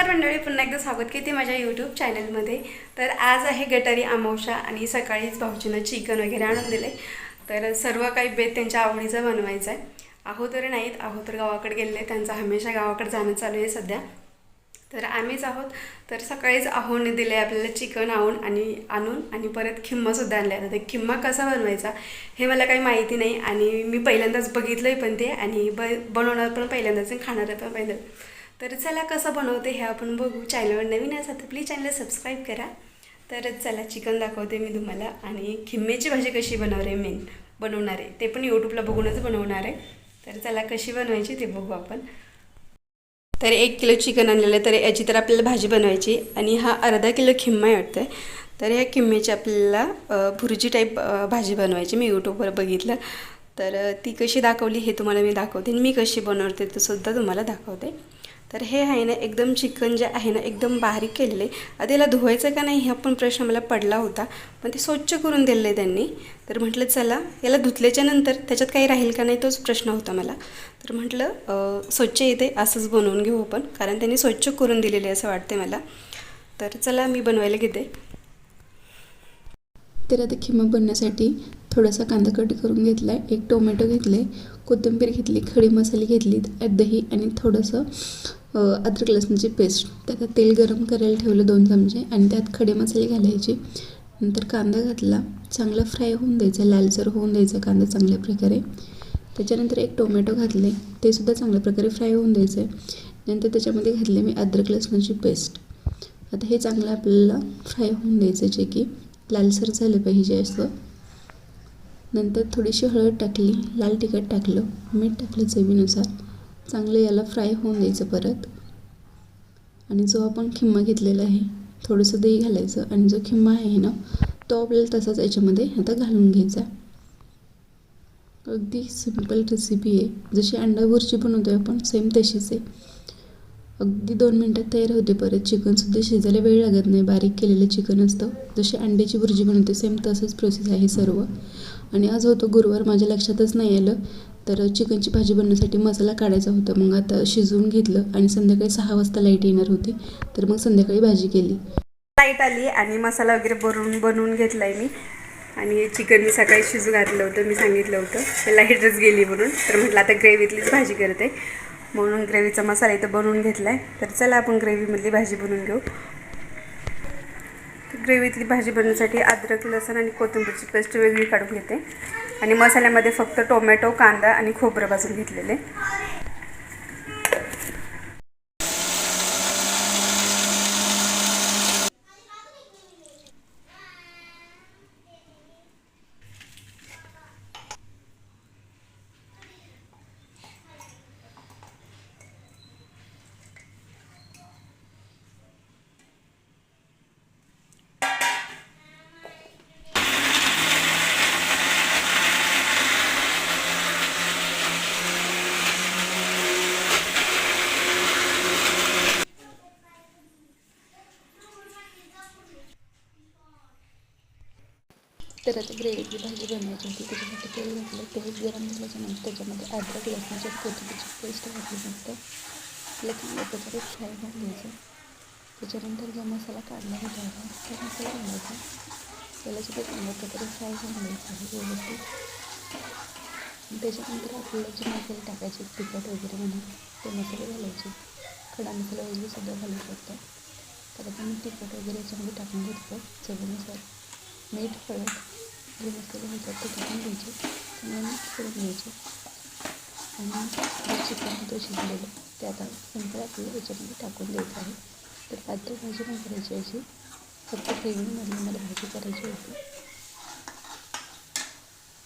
नमस्कार मंडळी पुन्हा एकदा स्वागत करते माझ्या यूट्यूब चॅनलमध्ये तर आज आहे गटारी अमावस्या आणि सकाळीच भाऊजीनं चिकन वगैरे आणून दिले. तर सर्व काही बेत त्यांच्या आवडीचं बनवायचं आहे आहो तर नाहीत आहो तर गावाकडे गेलेले त्यांचं हमेशा गावाकडे जाणं चालू आहे सध्या. तर आम्हीच आहोत. तर सकाळीच आहोने दिले आपल्याला चिकन आणून आणि आणून आणि परत खिम्मासुद्धा आणल्या तर ते खिम्मा कसा बनवायचा हे मला काही माहिती नाही आणि मी पहिल्यांदाच बघितलंय पण ते आणि ब बनवणार पण पहिल्यांदाच आणि खाणार पण पहिल्यांदा तर चला कसं बनवते हे आपण बघू चॅनलवर नवीन असा तर प्लीज चॅनल सबस्क्राईब करा. तर चला चिकन दाखवते मी तुम्हाला आणि खिम्मेची भाजी कशी बनवणार आहे मेन बनवणार आहे ते पण यूट्यूबला बघूनच बनवणार आहे. तर चला कशी बनवायची ते बघू आपण. तर एक किलो चिकन आणलेलं आहे तर याची तर आपल्याला भाजी बनवायची आणि हा अर्धा किलो खिम्मा आहे वाटतं तर ह्या खिम्मेची आपल्याला भुर्जी टाईप भाजी बनवायची मी यूट्यूबवर बघितलं. तर ती कशी दाखवली हे तुम्हाला मी दाखवते आणि मी कशी बनवते ते सुद्धा तुम्हाला दाखवते. तर हे आहे ना एकदम चिकन जे आहे ना एकदम बारीक केलेलं. आहे याला धुवायचं का नाही हा पण प्रश्न मला पडला होता. पण ते स्वच्छ करून दिलेलं आहे त्यांनी. तर म्हटलं चला याला धुतल्याच्या नंतर त्याच्यात काही राहील का नाही तोच प्रश्न होता मला. तर म्हटलं स्वच्छ येते असंच बनवून घेऊ आपण. कारण त्यांनी स्वच्छ करून दिलेले आहे असं वाटते मला. तर चला मी बनवायला घेते. तर आता खिमा बनण्यासाठी थोडासा कांदा कट करून घेतला आहे एक टोमॅटो घेतले कोथिंबीर घेतली खडी मसाले घेतलीत दही आणि थोडंसं अद्रक लसणाची पेस्ट. त्यात तेल गरम करायला ठेवलं दोन चमचे आणि त्यात खडे मसाले घालायचे. नंतर कांदा घातला. चांगला फ्राय होऊन द्यायचा. लालसर होऊन द्यायचा कांदा चांगल्या प्रकारे. त्याच्यानंतर एक टोमॅटो घातले. ते सुद्धा चांगल्या प्रकारे फ्राय होऊन द्यायचं. आहे नंतर त्याच्यामध्ये घातले मी अद्रक लसणाची पेस्ट. आता हे चांगलं आपल्याला फ्राय होऊन द्यायचं जे की लालसर झालं पाहिजे असं. नंतर थोडीशी हळद टाकली. लाल तिखट टाकलं. मीठ टाकलं चवीनुसार. चांगले याला फ्राय होऊन द्यायचं परत. आणि जो आपण खिम्मा घेतलेला आहे थोडंसं दही घालायचं. आणि जो खिम्मा आहे ना तो आपल्याला तसाच याच्यामध्ये आता घालून घ्यायचा. अगदी सिंपल रेसिपी आहे. जशी अंडा भुर्जी बनवतो आपण सेम तशीच आहे. अगदी दोन मिनटात तयार होते परत. चिकनसुद्धा शिजायला वेळ लागत नाही. बारीक केलेलं चिकन असतं. जशी अंड्याची भुर्जी बनवते सेम तसंच प्रोसेस आहे सर्व. आणि आज होतो गुरुवार. माझ्या लक्षातच नाही आलं. तर चिकनची भाजी बनवण्यासाठी मसाला काढायचा होता. मग आता शिजवून घेतलं आणि संध्याकाळी सहा वाजता लाइट येणार होती. तर मग संध्याकाळी भाजी केली. लाइट आली आणि मसाला वगैरे बनवून बनवून घेतला आहे मी. आणि चिकन मी सकाळी शिजू घातलं होतं मी सांगितलं होतं. लाईटच गेली म्हणून. तर म्हटलं आता ग्रेव्हीतलीच भाजी करते. म्हणून ग्रेव्हीचा मसाला इथं बनवून घेतला आहे तर चला आपण ग्रेव्हीमधली भाजी बनवून घेऊ. ग्रेव्हीतली भाजी बनवण्यासाठी अद्रक लसण आणि कोथिंबीरची पेस्ट वेगळी काढून घेते. आणि मसाल्यामध्ये फक्त टोमॅटो कांदा आणि खोबरं भाजून घेतलेले. तर आता ग्रेव्हीची भाजी बनवायची होती त्याच्यासाठी तेल घातलं. तेल गरम झाल्याच्यानंतर त्याच्यामध्ये अद्रक लसणाच्या कोथिंबीरची पेस्ट घातली नंतर आपल्या चांगल्या प्रकारे फ्राय घालायचं त्याच्यानंतर जो मसाला काढला होता तो मसाला घालायचा. त्याला सुद्धा चांगल्या प्रकारे फ्राय होऊन आहे व्यवस्थित. त्याच्यानंतर आपल्याला जे मसाले टाकायचे तिखट वगैरे म्हणून ते मसाले घालायचे खडा मसाला वगैरे सुद्धा घालू शकतो तर आता मी तिखट वगैरे याच्यामध्ये टाकून घेतलं चवीनुसार मीठ हळद जे मसाले होतात ते टाकून घ्यायचे चांगलं मिक्स करून घ्यायचे चिकन होतं शिजलेलं ते भाजी पण करायची अशी फक्त ग्रेव्हीमधली मला भाजी करायची होती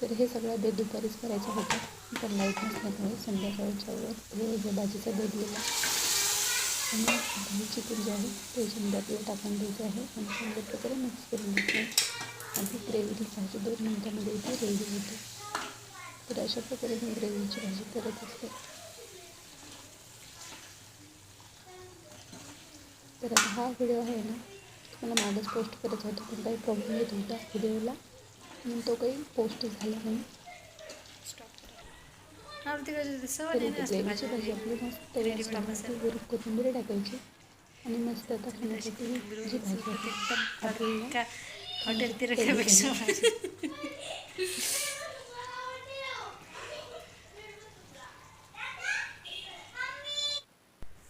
तर हे सगळं बेद दुपारीच होतं पण लाईट नसल्यामुळे संध्याकाळच्या वर हे जे भाजीचा चिकन जे आहे ते याच्यामध्ये आपल्याला टाकून द्यायचं मिक्स आहे आधी ग्रेव्हीची भाजी दोन मिनटामध्ये इथे रेडी होते. तर अशा प्रकारे मी ग्रेव्हीची भाजी करत असते. तर हा व्हिडिओ आहे ना मला मागच पोस्ट करत होतो पण काही प्रॉब्लेम येत होता व्हिडिओला. म्हणून तो काही पोस्ट झाला नाही. ग्रेव्हीची भाजी आपली मस्त कोथिंबीर टाकायची आणि मस्त आता खाण्यासाठी जी भाजी आहे, आपल्याला हॉटेल तिरकण्यापेक्षा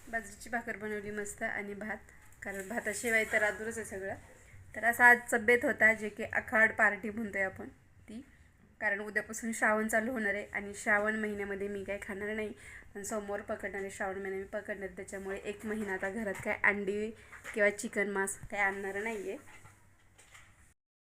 बाजरीची भाकर बनवली मस्त आणि भात कारण भाताशिवाय तर अधुरच आहे सगळं. तर असा आज तब्येत होता जे की आखाड पार्टी म्हणतोय आपण ती. कारण उद्यापासून श्रावण चालू होणार आहे आणि श्रावण महिन्यामध्ये मी काय खाणार नाही. सोमवार पकडणार आहे श्रावण महिना मी पकडणार त्याच्यामुळे एक महिना आता घरात काय अंडी किंवा चिकन मांस काय आणणार नाही आहे